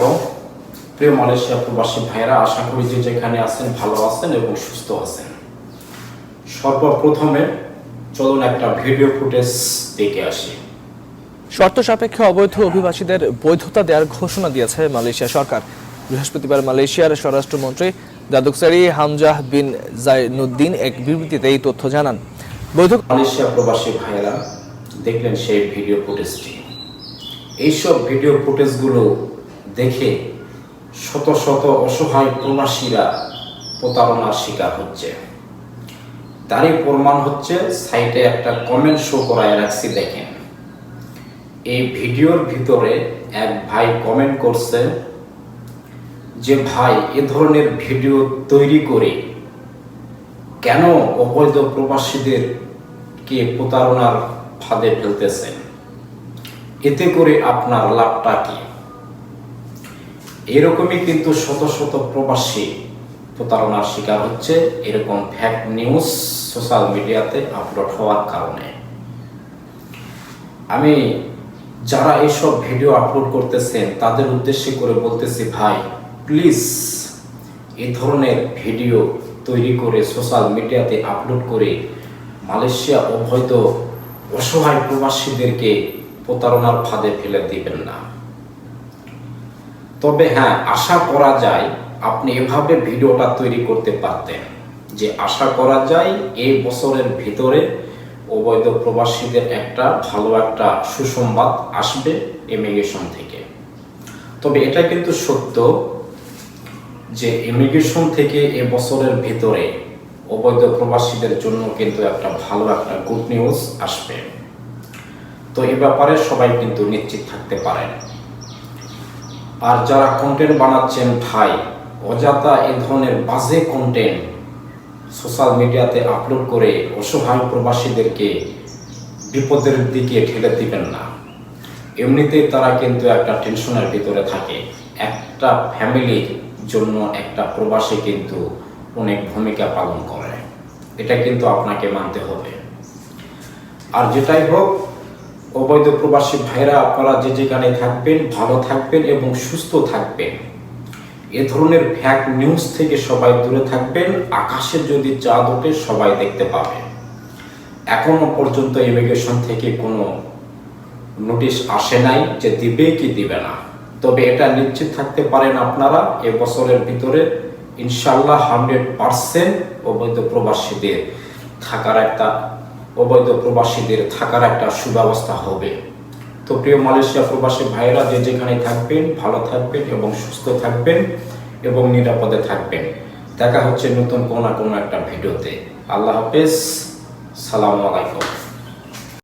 আলাইকুম প্রিয় মালয়েশিয়া প্রবাসী ভাইরা আশা করি যে যেখানে আছেন ভালো আছেন এবং সুস্থ আছেন। সর্বপ্রথমে চলুন একটা ভিডিও ফুটেজ দেখে আসি। শর্ত সাপেক্ষে অবৈধ অভিবাসীদের বৈধতা দেওয়ার ঘোষণা দিয়েছে মালয়েশিয়া সরকার। বৃহস্পতিবার মালয়েশিয়ার স্বরাষ্ট্রমন্ত্রী দাদুকসারি হামজাহ বিন জাইনুদ্দিন এক বিবৃতিতে এই তথ্য জানান। বৈধ মালয়েশিয়া প্রবাসী ভাইরা দেখলেন সেই ভিডিও ফুটেজটি। এইসব ভিডিও ফুটেজগুলো দেখে শত শত অসহায় প্রবাসীরা প্রতারণার শিকার হচ্ছে। তারই প্রমাণ হচ্ছে, সাইটে একটা কমেন্ট শো করায় রাখছি, দেখেন। এই ভিডিওর ভিতরে এক ভাই কমেন্ট করছে যে, ভাই, এ ধরনের ভিডিও তৈরি করে কেন অবৈধ প্রবাসীদেরকে প্রতারণার ফাঁদে ফেলতেছেন? এতে করে আপনার লাভটা কি? এরকমই কিন্তু শত শত প্রবাসী প্রতারণার শিকার হচ্ছে। এরকম ফ্যাক নিউজ সোশ্যাল মিডিয়াতে আপলোড হওয়ার কারণে। আমি যারা এইসব ভিডিও আপলোড করতেছেন, তাদের উদ্দেশ্যে করে বলতেছি, ভাই প্লিজ এ ধরনের ভিডিও তৈরি করে সোশ্যাল মিডিয়াতে আপলোড করে মালয়েশিয়া অবৈধ অসহায় প্রবাসীদেরকে প্রতারণার ফাঁদে ফেলে দিবেন না। তবে হ্যাঁ আশা করা যায় আপনি এভাবে ভিডিওটা তৈরি করতে পারতেন। যে আশা করা যায় এই বছরের ভিতরে অবৈধ প্রবাসীদের একটা ভালো একটা সুসংবাদ আসবে ইমিগ্রেশন থেকে। তবে এটা কিন্তু সত্য যে ইমিগ্রেশন থেকে এ বছরের ভিতরে অবৈধ প্রবাসীদের জন্য কিন্তু একটা ভালো একটা গুড নিউজ আসবে। তো এ ব্যাপারে সবাই কিন্তু নিশ্চিত থাকতে পারেন। আর যারা কন্টেন্ট বানাচ্ছেন ভাই অজাতা এ ধরনের বাজে কন্টেন্ট সোশ্যাল মিডিয়াতে আপলোড করে অসহায় প্রবাসীদেরকে বিপদের দিকে ঠেলে দিবেন না। এমনিতেই তারা কিন্তু একটা টেনশনের ভিতরে থাকে। একটা ফ্যামিলির জন্য একটা প্রবাসী কিন্তু অনেক ভূমিকা পালন করে। এটা কিন্তু আপনাকে মানতে হবে। আর যেটাই হোক অবৈধ প্রবাসী ভাইরা, আপনারা যে যেখানে থাকবেন, ভালো থাকবেন এবং সুস্থ থাকবেন। এ ধরনের ফ্যাক নিউজ থেকে সবাই দূরে থাকবেন, আকাশে যদি চাঁদ ওঠে, সবাই দেখতে পাবে। এখনও পর্যন্ত ইমিগ্রেশন থেকে কোনো নোটিশ আসে নাই যে দিবে কি দিবে না। তবে এটা নিশ্চিত থাকতে পারেন আপনারা, এ বছরের ভিতরে ইনশাল্লাহ হান্ড্রেড পারসেন্ট অবৈধ প্রবাসীদের থাকার একটা অবৈধ প্রবাসীদের থাকার একটা সুব্যবস্থা হবে। তো প্রিয় মালয়েশিয়া প্রবাসী ভাইয়েরা, যে যেখানে থাকবেন, ভালো থাকবেন এবং সুস্থ থাকবেন এবং নিরাপদে থাকবেন। দেখা হচ্ছে নতুন কোনো না কোনো একটা ভিডিওতে। আল্লাহ হাফেজ। সালামু আলাইকুম।